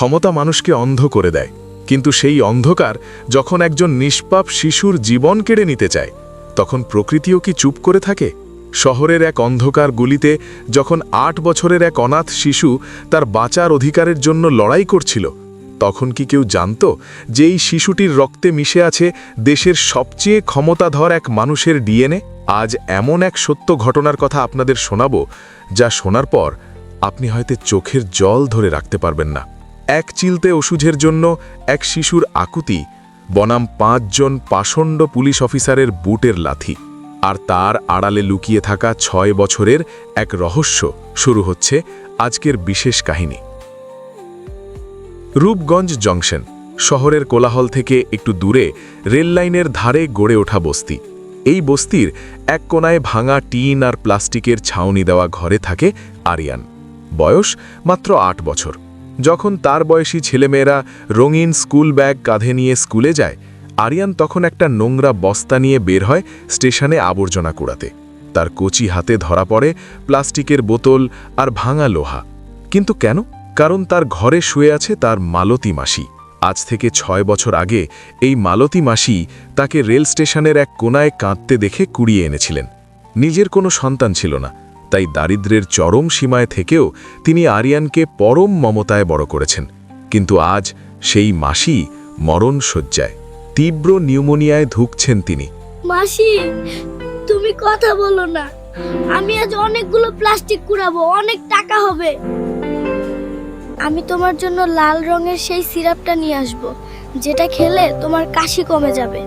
ক্ষমতা মানুষকে অন্ধ করে দেয়। কিন্তু সেই অন্ধকার যখন একজন নিষ্পাপ শিশুর জীবন কেড়ে নিতে চায়, তখন প্রকৃতিও কি চুপ করে থাকে? শহরের এক অন্ধকার গুলিতে যখন আট বছরের এক অনাথ শিশু তার বাঁচার অধিকারের জন্য লড়াই করছিল, তখন কি কেউ জানত যে এই শিশুটির রক্তে মিশে আছে দেশের সবচেয়ে ক্ষমতাধর এক মানুষের ডিএনএ? আজ এমন এক সত্য ঘটনার কথা আপনাদের শোনাবো, যা শোনার পর আপনি হয়তো চোখের জল ধরে রাখতে পারবেন না। এক চিলতে ওষুধের জন্য এক শিশুর আকুতি, বনাম পাঁচজন পাষণ্ড পুলিশ অফিসারের বুটের লাথি। আর তার আড়ালে লুকিয়ে থাকা ছয় বছরের এক রহস্য শুরু হচ্ছে আজকের বিশেষ কাহিনী। রূপগঞ্জ জংশন, শহরের কোলাহল থেকে একটু দূরে রেললাইনের ধারে গড়ে ওঠা বস্তি। এই বস্তির এক কোনায় ভাঙা টিন আর প্লাস্টিকের ছাউনি দেওয়া ঘরে থাকে আরিয়ান। বয়স মাত্র আট বছর। যখন তার বয়সী ছেলেমেয়েরা রঙিন স্কুল ব্যাগ কাঁধে নিয়ে স্কুলে যায়, আরিয়ান তখন একটা নোংরা বস্তা নিয়ে বের হয় স্টেশনে আবর্জনা কুড়াতে। তার কচি হাতে ধরা পড়ে প্লাস্টিকের বোতল আর ভাঙা লোহা। কিন্তু কেন? কারণ তার ঘরে শুয়ে আছে তার মালতী মাসি। আজ থেকে ছয় বছর আগে এই মালতী মাসি তাকে রেল স্টেশনের এক কোনায় কাঁদতে দেখে কুড়িয়ে এনেছিলেন। নিজের কোনো সন্তান ছিল না। তাই দারিদ্রের চরম সীমায় থেকেও তিনি আরিয়ানকে পরম মমতায় বড় করেছেন। কিন্তু আজ সেই মাসি মরণ শয্যায় তীব্র নিউমোনিয়ায় ধুকছেন তিনি। মাসি তুমি কথা বলো না। আমি আজ অনেকগুলো প্লাস্টিক কুড়াবো অনেক টাকা হবে। আমি তোমার জন্য লাল রঙের সেই সিরাপটা নিয়ে আসব যেটা খেলে তোমার কাশি কমে যাবে।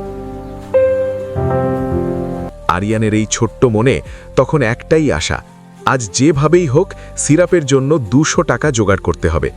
আরিয়ানের এই ছোট্ট মনে তখন একটাই আশা আজ যেভাবেই হোক, সিরাপের জন্য দুশো টাকা জোগাড় করতে হবে।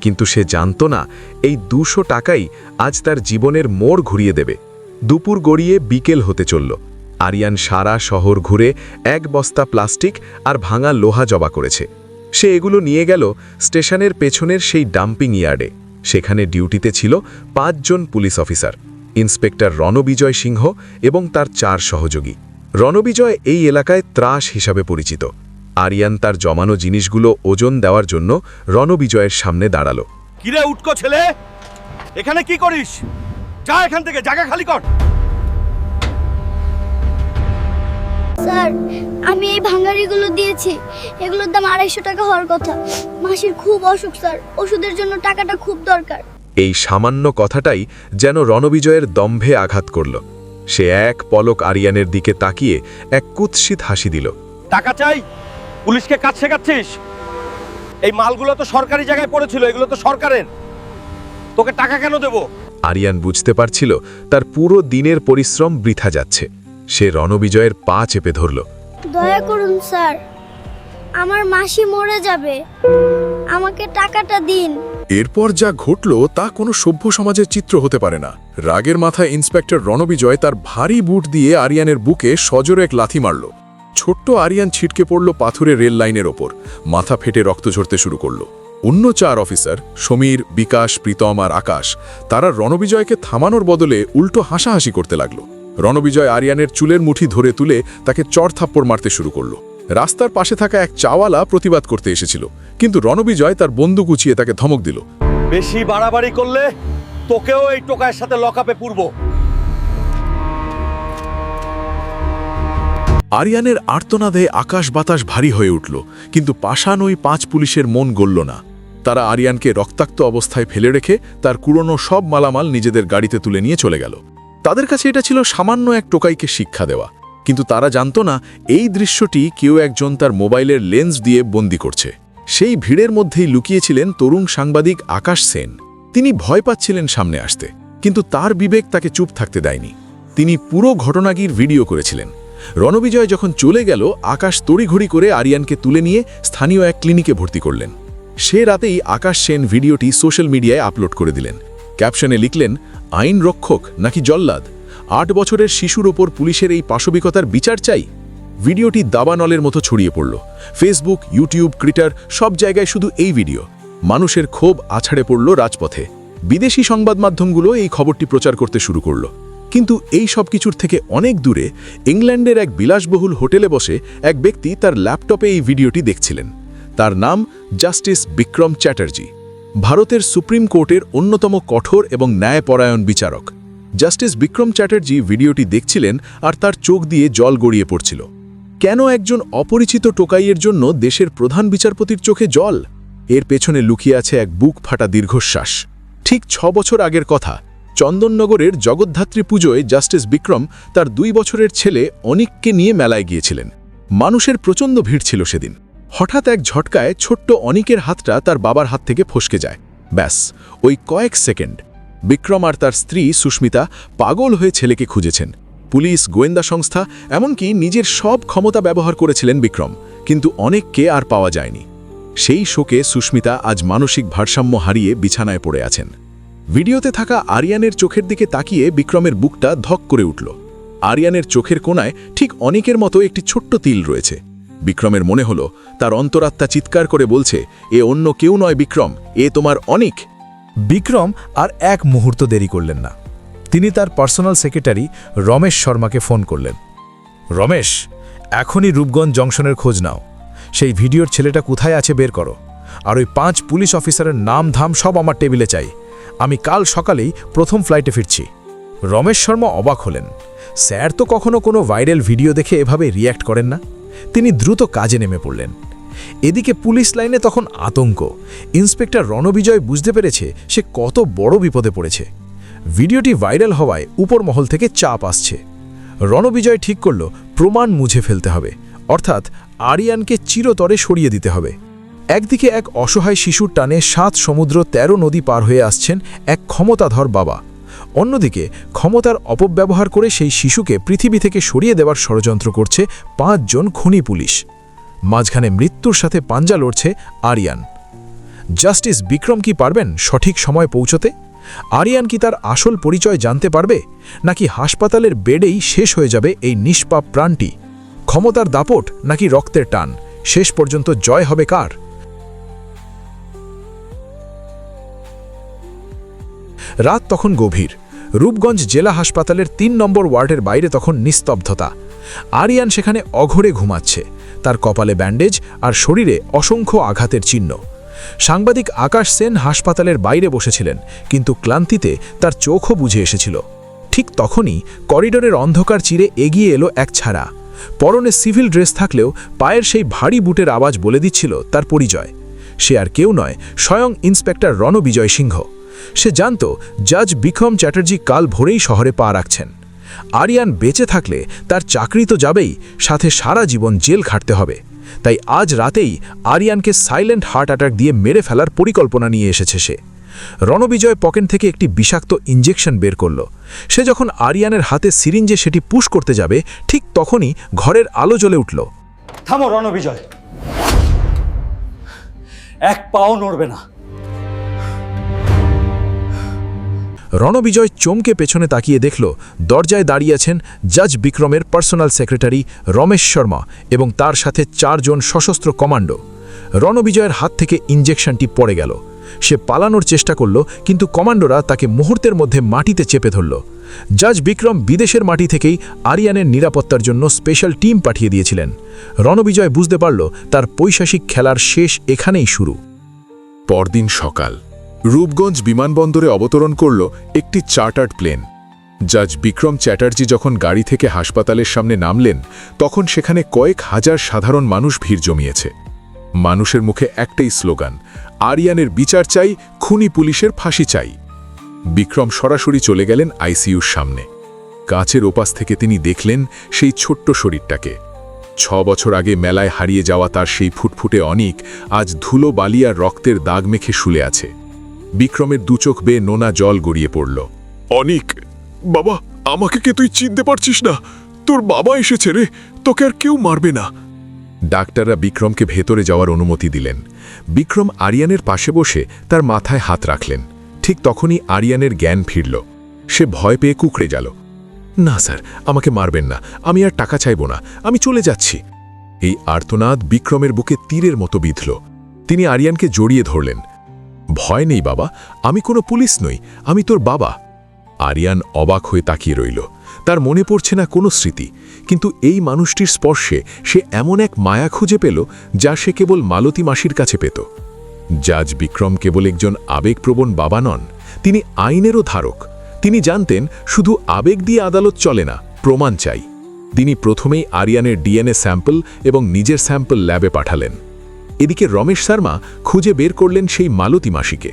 কিন্তু সে জানত না, এই দুশো টাকাই আজ তার জীবনের মোড় ঘুরিয়ে দেবে। দুপুর গড়িয়ে বিকেল হতে চলল। আরিয়ান সারা শহর ঘুরে এক বস্তা প্লাস্টিক আর ভাঙা লোহা জবা করেছে। সে এগুলো নিয়ে গেল স্টেশনের পেছনের সেই ডাম্পিং ইয়ার্ডে। সেখানে ডিউটিতে ছিল পাঁচজন police officer, inspector Ranbijay Singh এবং তার চার সহযোগী। রণবিজয় এই এলাকায় ত্রাস হিসাবে পরিচিত। আরিয়ান তার জমানো জিনিসগুলো ওজন দেওয়ার জন্য রণবিজয়ের সামনে দাঁড়াল। কিরে উটকো ছেলে? এখানে কি করিস? যা এখান থেকে জায়গা খালি কর। স্যার আমি এই ভাঙাড়িগুলো দিয়েছি। এগুলোর দাম আড়াইশো টাকা হওয়ার কথা। মাসির খুব অসুখ স্যার। ওষুধের জন্য টাকাটা খুব দরকার। এই সামান্য কথাটাই যেন রণবিজয়ের দম্ভে আঘাত করল। সে এক পলক আরিয়ানের দিকে তাকিয়ে এক কুৎসিত হাসি দিল। টাকা চাই? পুলিশকে কাজ শেখাচ্ছিস এই মালগুলো তো সরকারি জায়গায় পড়েছিল এগুলো তো সরকারের। তোকে টাকা কেন দেবো? আরিয়ান বুঝতে পারছিল তার পুরো দিনের পরিশ্রম বৃথা যাচ্ছে। সে রণবিজয়ের পা চেপে ধরল। দয়া করুন স্যার। আমার মাসি মরে যাবে। আমাকে টাকাটা দিন। এরপর যা ঘটল তা কোনো সভ্য সমাজের চিত্র হতে পারে না। রাগের মাথায় ইন্সপেক্টর রণবিজয় তার ভারী বুট দিয়ে আরিয়ানের বুকে সজোরে এক লাথি মারল। ছোট্ট আরিয়ান ছিটকে পড়ল পাথুরে রেল লাইনের ওপর। মাথা ফেটে রক্ত ঝরতে শুরু করল। অন্য চার অফিসার, সমীর, বিকাশ, প্রীতম আর আকাশ, তারা রণবিজয়কে থামানোর বদলে উল্টো হাসাহাসি করতে লাগল। রণবিজয় আরিয়ানের চুলের মুঠি ধরে তুলে তাকে চড় থাপ্পড় মারতে শুরু করল। রাস্তার পাশে থাকা এক চাওয়ালা প্রতিবাদ করতে এসেছিল, কিন্তু রণবিজয় তার বন্দুক উঁচিয়ে তাকে ধমক দিল। বেশি বাড়াবাড়ি করলে তোকেও এই টোকায়ের সাথে লকআপে পূর্ব। আরিয়ানের আর্তনাদে আকাশ বাতাস ভারী হয়ে উঠল, কিন্তু পাষাণ ওই পাঁচ পুলিশের মন গলল না। তারা আরিয়ানকে রক্তাক্ত অবস্থায় ফেলে রেখে তার কুড়োনো সব মালামাল নিজেদের গাড়িতে তুলে নিয়ে চলে গেল। তাদের কাছে এটা ছিল সামান্য এক টোকাইকে শিক্ষা দেওয়া, কিন্তু তারা জানত না এই দৃশ্যটি কেউ একজন তার মোবাইলের লেন্স দিয়ে বন্দি করছে। সেই ভিড়ের মধ্যেই লুকিয়েছিলেন তরুণ সাংবাদিক আকাশ সেন। তিনি ভয় পাচ্ছিলেন সামনে আসতে, কিন্তু তার বিবেক তাকে চুপ থাকতে দেয়নি। তিনি পুরো ঘটনাগির ভিডিও করেছিলেন। রণবিজয় যখন চলে গেল, আকাশ তড়িঘড়ি করে আরিয়ানকে তুলে নিয়ে স্থানীয় এক ক্লিনিকে ভর্তি করলেন। সে রাতেই আকাশ সেন ভিডিওটি সোশ্যাল মিডিয়ায় আপলোড করে দিলেন। ক্যাপশনে লিখলেন, আইন রক্ষক নাকি জল্লাদ? আট বছরের শিশুর ওপর পুলিশের এই পাশবিকতার বিচার চাই? ভিডিওটি দাবানলের মতো ছড়িয়ে পড়ল। ফেসবুক, ইউটিউব ক্রিটার সব জায়গায় শুধু এই ভিডিও। মানুষের ক্ষোভ আছাড়ে পড়ল রাজপথে। বিদেশি সংবাদ মাধ্যমগুলো এই খবরটি প্রচার করতে শুরু করল। কিন্তু এই সব কিছুর থেকে অনেক দূরে ইংল্যান্ডের এক বিলাসবহুল হোটেলে বসে এক ব্যক্তি তার ল্যাপটপে এই ভিডিওটি দেখছিলেন। তার নাম জাস্টিস বিক্রম চ্যাটার্জি, ভারতের সুপ্রিম কোর্টের অন্যতম কঠোর এবং ন্যায়পরায়ণ বিচারক। জাস্টিস বিক্রম চ্যাটার্জি ভিডিওটি দেখছিলেন আর তার চোখ দিয়ে জল গড়িয়ে পড়ছিল। কেন একজন অপরিচিত টোকাইয়ের জন্য দেশের প্রধান বিচারপতির চোখে জল? এর পেছনে লুকিয়ে আছে এক বুক ফাটা দীর্ঘশ্বাস। ঠিক ছ বছর আগের কথা চন্দননগরের জগদ্ধাত্রী পুজোয় জাস্টিস বিক্রম তার দুই বছরের ছেলে অনিককে নিয়ে মেলায় গিয়েছিলেন। মানুষের প্রচণ্ড ভিড় ছিল সেদিন। হঠাৎ এক ঝটকায় ছোট্ট অনিকের হাতটা তার বাবার হাত থেকে ফসকে যায়। ব্যাস, ওই কয়েক সেকেন্ড। বিক্রম আর তার স্ত্রী সুস্মিতা পাগল হয়ে ছেলেকে খুঁজেছেন। পুলিশ, গোয়েন্দা সংস্থা, এমনকি নিজের সব ক্ষমতা ব্যবহার করেছিলেন বিক্রম, কিন্তু অনেককে আর পাওয়া যায়নি। সেই শোকে সুস্মিতা আজ মানসিক ভারসাম্য হারিয়ে বিছানায় পড়ে আছেন। ভিডিওতে থাকা আরিয়ানের চোখের দিকে তাকিয়ে বিক্রমের বুকটা ধক করে উঠল। আরিয়ানের চোখের কোণায় ঠিক অনেকের মতো একটি ছোট্ট তিল রয়েছে। বিক্রমের মনে হলো, তার অন্তরাত্মা চিৎকার করে বলছে, এ অন্য কেউ নয় বিক্রম, এ তোমার অনেক। বিক্রম আর এক মুহূর্ত দেরি করলেন না। তিনি তার পার্সোনাল সেক্রেটারি রমেশ শর্মাকে ফোন করলেন। রমেশ, এখনই রূপগঞ্জ জংশনের খোঁজ নাও। সেই ভিডিওর ছেলেটা কোথায় আছে বের করো। আর ওই পাঁচ পুলিশ অফিসারের নাম ধাম সব আমার টেবিলে চাই। আমি কাল সকালেই প্রথম ফ্লাইটে ফিরছি। রমেশ শর্মা অবাক হলেন। স্যার তো কখনো কোনো ভাইরাল ভিডিও দেখে এভাবে রিয়্যাক্ট করেন না। তিনি দ্রুত কাজে নেমে পড়লেন। এদিকে পুলিশ লাইনে তখন আতঙ্ক। ইন্সপেক্টর রণবিজয় বুঝতে পেরেছে সে কত বড় বিপদে পড়েছে। ভিডিওটি ভাইরাল হওয়ায় উপর মহল থেকে চাপ আসছে। রণবিজয় ঠিক করল, প্রমাণ মুছে ফেলতে হবে। অর্থাৎ আরিয়ানকে চিরতরে সরিয়ে দিতে হবে। একদিকে এক অসহায় শিশুর টানে সাত সমুদ্র ১৩ নদী পার হয়ে আসছেন এক ক্ষমতাধর বাবা। অন্যদিকে ক্ষমতার অপব্যবহার করে সেই শিশুকে পৃথিবী থেকে সরিয়ে দেওয়ার ষড়যন্ত্র করছে পাঁচজন খুনি পুলিশ। মাঝখানে মৃত্যুর সাথে পাঞ্জা লড়ছে আরিয়ান। জাস্টিস বিক্রম কি পারবেন সঠিক সময় পৌঁছতে? আরিয়ান কি তার আসল পরিচয় জানতে পারবে? নাকি হাসপাতালের বেডেই শেষ হয়ে যাবে এই নিষ্পাপ প্রাণটি? ক্ষমতার দাপট নাকি রক্তের টান? শেষ পর্যন্ত জয় হবে কার? রাত তখন গভীর। রূপগঞ্জ জেলা হাসপাতালের তিন নম্বর ওয়ার্ডের বাইরে তখন নিস্তব্ধতা। আরিয়ান সেখানে অঘরে ঘুমাচ্ছে। তার কপালে ব্যান্ডেজ আর শরীরে অসংখ্য আঘাতের চিহ্ন। সাংবাদিক আকাশ সেন হাসপাতালের বাইরে বসেছিলেন, কিন্তু ক্লান্তিতে তার চোখও বুঝে এসেছিল। ঠিক তখনই করিডোরের অন্ধকার চিরে এগিয়ে এলো এক ছাড়া। পরনে সিভিল ড্রেস থাকলেও পায়ের সেই ভারী বুটের আওয়াজ বলে দিচ্ছিল তার পরিচয়। সে আর কেউ নয়, স্বয়ং ইন্সপেক্টর রণবিজয় সিংহ। সে জানত জাজ বিক্রম চ্যাটার্জি কাল ভোরেই শহরে পা রাখছেন। আরিয়ান বেঁচে থাকলে তার চাকরি তো যাবেই, সাথে সারা জীবন জেল খাটতে হবে। তাই আজ রাতেই আরিয়ানকে সাইলেন্ট হার্ট অ্যাটাক দিয়ে মেরে ফেলার পরিকল্পনা নিয়ে এসেছে সে। রণবিজয় পকেট থেকে একটি বিষাক্ত ইঞ্জেকশন বের করল। সে যখন আরিয়ানের হাতে সিরিঞ্জে সেটি পুশ করতে যাবে, ঠিক তখনই ঘরের আলো জ্বলে উঠল। থামো রণবিজয়। এক পাও নড়বে না। রণবিজয় চমকে পেছনে তাকিয়ে দেখল, দরজায় দাঁড়িয়ে আছেন জাজ বিক্রমের পার্সোনাল সেক্রেটারি রমেশ শর্মা এবং তার সাথে চারজন সশস্ত্র কমান্ডো। রণবিজয়ের হাত থেকে ইঞ্জেকশনটি পড়ে গেল। সে পালানোর চেষ্টা করল, কিন্তু কমান্ডোরা তাকে মুহূর্তের মধ্যে মাটিতে চেপে ধরল। জাজ বিক্রম বিদেশের মাটি থেকেই আরিয়ানের নিরাপত্তার জন্য স্পেশাল টিম পাঠিয়ে দিয়েছিলেন। রণবিজয় বুঝতে পারল, তার পৈশাসিক খেলার শেষ এখানেই শুরু। পরদিন সকাল রূপগঞ্জ বিমানবন্দরে অবতরণ করল একটি চার্টার্ড প্লেন। জাজ বিক্রম চ্যাটার্জি যখন গাড়ি থেকে হাসপাতালের সামনে নামলেন, তখন সেখানে কয়েক হাজার সাধারণ মানুষ ভিড় জমিয়েছে। মানুষের মুখে একটাই স্লোগান, আরিয়ানের বিচার চাই, খুনি পুলিশের ফাঁসি চাই। বিক্রম সরাসরি চলে গেলেন আইসিইউর সামনে। কাছের ওপাশ থেকে তিনি দেখলেন সেই ছোট্ট শরীরটাকে। ছ বছর আগে মেলায় হারিয়ে যাওয়া তার সেই ফুটফুটে অনিক আজ ধুলো বালি আর রক্তের দাগ মেখে শুলে আছে। বিক্রমের দুচোখ বেয়ে নোনা জল গড়িয়ে পড়ল। অনিক বাবা আমাকে কে তুই চিনতে পারছিস না? তোর বাবা এসেছে রে তোকে আর কেউ মারবে না। ডাক্তাররা বিক্রমকে ভেতরে যাওয়ার অনুমতি দিলেন। বিক্রম আরিয়ানের পাশে বসে তার মাথায় হাত রাখলেন। ঠিক তখনই আরিয়ানের জ্ঞান ফিরল। সে ভয় পেয়ে কুকড়ে গেল। না স্যার আমাকে মারবেন না। আমি আর টাকা চাইব না। আমি চলে যাচ্ছি। এই আর্তনাদ বিক্রমের বুকে তীরের মতো বিঁধল। তিনি আরিয়ানকে জড়িয়ে ধরলেন। ভয় নেই বাবা, আমি কোনো পুলিশ নই, আমি তোর বাবা। আরিয়ান অবাক হয়ে তাকিয়ে রইল। তার মনে পড়ছে না কোনো স্মৃতি, কিন্তু এই মানুষটির স্পর্শে সে এমন এক মায়া খুঁজে পেল যা সে কেবল মালতী মাসির কাছে পেত। জাজ বিক্রম কেবল একজন আবেগপ্রবণ বাবা নন, তিনি আইনেরও ধারক। তিনি জানতেন, শুধু আবেগ দিয়ে আদালত চলে না, প্রমাণ চাই। তিনি প্রথমেই আরিয়ানের ডিএনএ স্যাম্পল এবং নিজের স্যাম্পল ল্যাবে পাঠালেন। এদিকে রমেশ শর্মা খুঁজে বের করলেন সেই মালতী মাসিকে।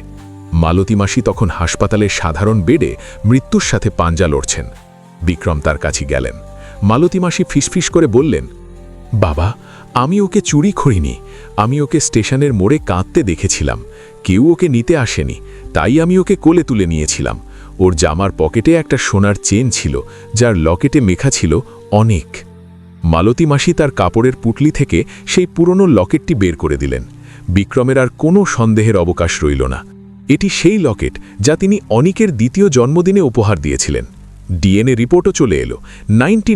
মালতী মাসি তখন হাসপাতালের সাধারণ বেডে মৃত্যুর সাথে পাঞ্জা লড়ছেন। বিক্রম তার কাছে গেলেন। মালতী মাসি ফিসফিস করে বললেন, বাবা, আমি ওকে চুরি করিনি। আমি ওকে স্টেশনের মোড়ে কাঁদতে দেখেছিলাম। কেউ ওকে নিতে আসেনি। তাই আমি ওকে কোলে তুলে নিয়েছিলাম। ওর জামার পকেটে একটা সোনার চেন ছিল, যার লকেটে মেখা ছিল অনেক। মালতী মাসি তার কাপড়ের পুটলি থেকে সেই পুরনো লকেটটি বের করে দিলেন। বিক্রমের আর কোনো সন্দেহের অবকাশ রইল না। এটি সেই লকেট যা তিনি অনিকের দ্বিতীয় জন্মদিনে উপহার দিয়েছিলেন। ডিএনএ রিপোর্টও চলে এলো। Ninety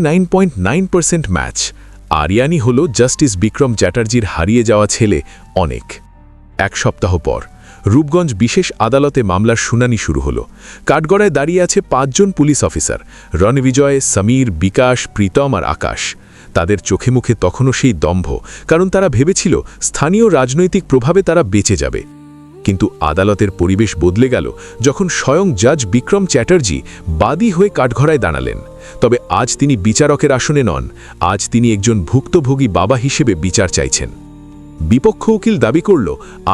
match. আরিয়ানি হল জাস্টিস বিক্রম চ্যাটার্জির হারিয়ে যাওয়া ছেলে অনেক। এক সপ্তাহ পর রূপগঞ্জ বিশেষ আদালতে মামলার শুনানি শুরু হল। কাঠগড়ায় দাঁড়িয়ে আছে পাঁচজন পুলিশ অফিসার। রণবিজয়, সমীর, বিকাশ, প্রীতম আর আকাশ। তাদের চোখে মুখে তখনও সেই দম্ভ, কারণ তারা ভেবেছিল স্থানীয় রাজনৈতিক প্রভাবে তারা বেঁচে যাবে। কিন্তু আদালতের পরিবেশ বদলে গেল যখন স্বয়ং জাজ বিক্রম চ্যাটার্জি বাদী হয়ে কাঠঘরায় দাঁড়ালেন। তবে আজ তিনি বিচারকের আসনে নন, আজ তিনি একজন ভুক্তভোগী বাবা হিসেবে বিচার চাইছেন। বিপক্ষ উকিল দাবি করল,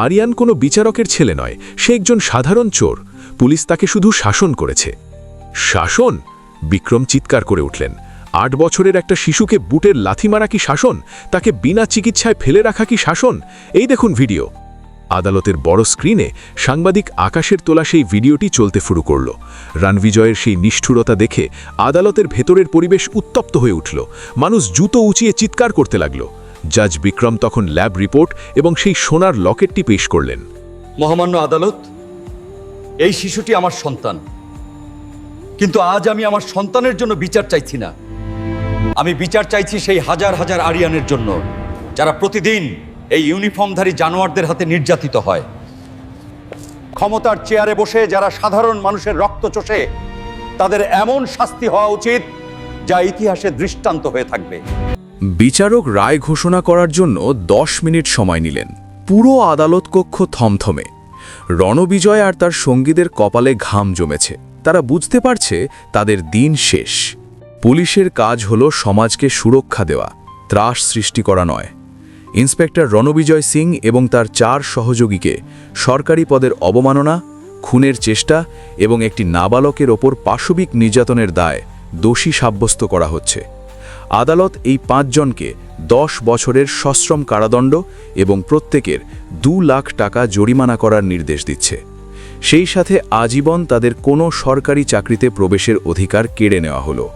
আরিয়ান কোনো বিচারকের ছেলে নয়, সে একজন সাধারণ চোর, পুলিশ তাকে শুধু শাসন করেছে। শাসন? বিক্রম চিৎকার করে উঠলেন। আট বছরের একটা শিশুকে বুটের লাথি মারা কি শাসন? তাকে বিনা চিকিৎসায় ফেলে রাখা কি শাসন? এই দেখুন ভিডিও। আদালতের বড় স্ক্রিনে সাংবাদিক আকাশের তোলা সেই ভিডিওটি চলতে শুরু করল। রানবিজয়ের সেই নিষ্ঠুরতা দেখে আদালতের ভেতরের পরিবেশ উত্তপ্ত হয়ে উঠল। মানুষ জুতো উঁচিয়ে চিৎকার করতে লাগল। জাজ বিক্রম তখন ল্যাব রিপোর্ট এবং সেই সোনার লকেটটি পেশ করলেন। মহামান্য আদালত, এই শিশুটি আমার সন্তান। কিন্তু আজ আমি আমার সন্তানের জন্য বিচার চাইছি না। আমি বিচার চাইছি সেই হাজার হাজার আরিয়ানের জন্য, যারা প্রতিদিন এই ইউনিফর্মধারী জানোয়ারদের হাতে নির্যাতিত হয়। ক্ষমতার চেয়ারে বসে যারা সাধারণ মানুষের রক্ত চষে, তাদের এমন শাস্তি হওয়া উচিত যা ইতিহাসে দৃষ্টান্ত হয়ে থাকবে। বিচারক রায় ঘোষণা করার জন্য দশ মিনিট সময় নিলেন। পুরো আদালত কক্ষ থমথমে। রণবিজয় আর তার সঙ্গীদের কপালে ঘাম জমেছে। তারা বুঝতে পারছে তাদের দিন শেষ। পুলিশের কাজ হল সমাজকে সুরক্ষা দেওয়া, ত্রাস সৃষ্টি করা নয়। ইন্সপেক্টর রণবিজয় সিং এবং তার চার সহযোগীকে সরকারি পদের অবমাননা, খুনের চেষ্টা এবং একটি নাবালকের ওপর পাশবিক নির্যাতনের দায় দোষী সাব্যস্ত করা হচ্ছে। আদালত এই পাঁচজনকে দশ বছরের সশ্রম কারাদণ্ড এবং প্রত্যেকের দু লাখ টাকা জরিমানা করার নির্দেশ দিচ্ছে। সেই সাথে আজীবন তাদের কোনো সরকারি চাকরিতে প্রবেশের অধিকার কেড়ে নেওয়া হলো।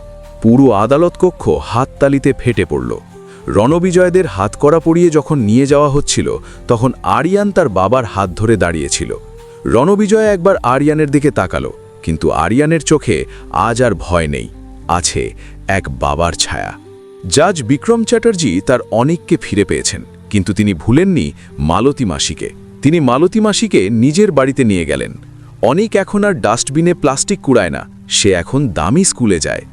পুরো আদালত কক্ষ হাততালিতে ফেটে পড়ল। রণবিজয়দের হাতকড়া পরিয়ে যখন নিয়ে যাওয়া হচ্ছিল, তখন আরিয়ান তার বাবার হাত ধরে দাঁড়িয়েছিল। রণবিজয় একবার আরিয়ানের দিকে তাকালো, কিন্তু আরিয়ানের চোখে আজ আর ভয় নেই, আছে এক বাবার ছায়া। জাজ বিক্রম চ্যাটার্জি তার অনেককে ফিরে পেয়েছেন, কিন্তু তিনি ভুলেননি মালতী মাসিকে। তিনি মালতী মাসিকে নিজের বাড়িতে নিয়ে গেলেন। অনেক এখন আর ডাস্টবিনে প্লাস্টিক কুড়ায় না, সে এখন দামি স্কুলে যায়।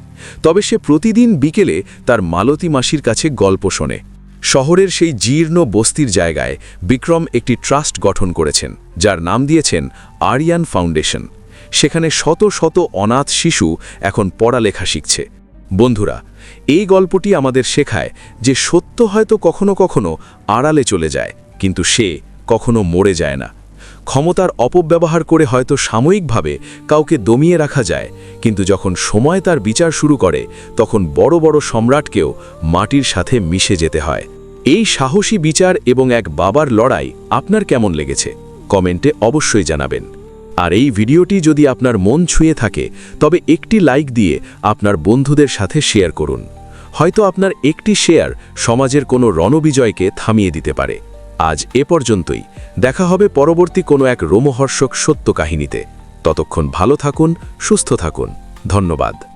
তবে সে প্রতিদিন বিকেলে তার মালতী মাসির কাছে গল্প শোনে। শহরের সেই জীর্ণ বস্তির জায়গায় বিক্রম একটি ট্রাস্ট গঠন করেছেন, যার নাম দিয়েছেন আরিয়ান ফাউন্ডেশন। সেখানে শত শত অনাথ শিশু এখন পড়ালেখা শিখছে। বন্ধুরা, এই গল্পটি আমাদের শেখায় যে সত্য হয়তো কখনো কখনো আড়ালে চলে যায়, কিন্তু সে কখনো মরে যায় না। ক্ষমতার অপব্যবহার করে হয়তো সাময়িকভাবে কাউকে দমিয়ে রাখা যায়, কিন্তু যখন সময় তার বিচার শুরু করে, তখন বড় বড় সম্রাটকেও মাটির সাথে মিশে যেতে হয়। এই সাহসী বিচার এবং এক বাবার লড়াই আপনার কেমন লেগেছে? কমেন্টে অবশ্যই জানাবেন। আর এই ভিডিওটি যদি আপনার মন ছুঁয়ে থাকে, তবে একটি লাইক দিয়ে আপনার বন্ধুদের সাথে শেয়ার করুন। হয়তো আপনার একটি শেয়ার সমাজের কোনো রণবিজয়কে থামিয়ে দিতে পারে। আজ এ পর্যন্তই। দেখা হবে পরবর্তী কোনো এক রোমহর্ষক সত্য কাহিনীতে ততক্ষণ ভালো থাকুন, সুস্থ থাকুন। ধন্যবাদ।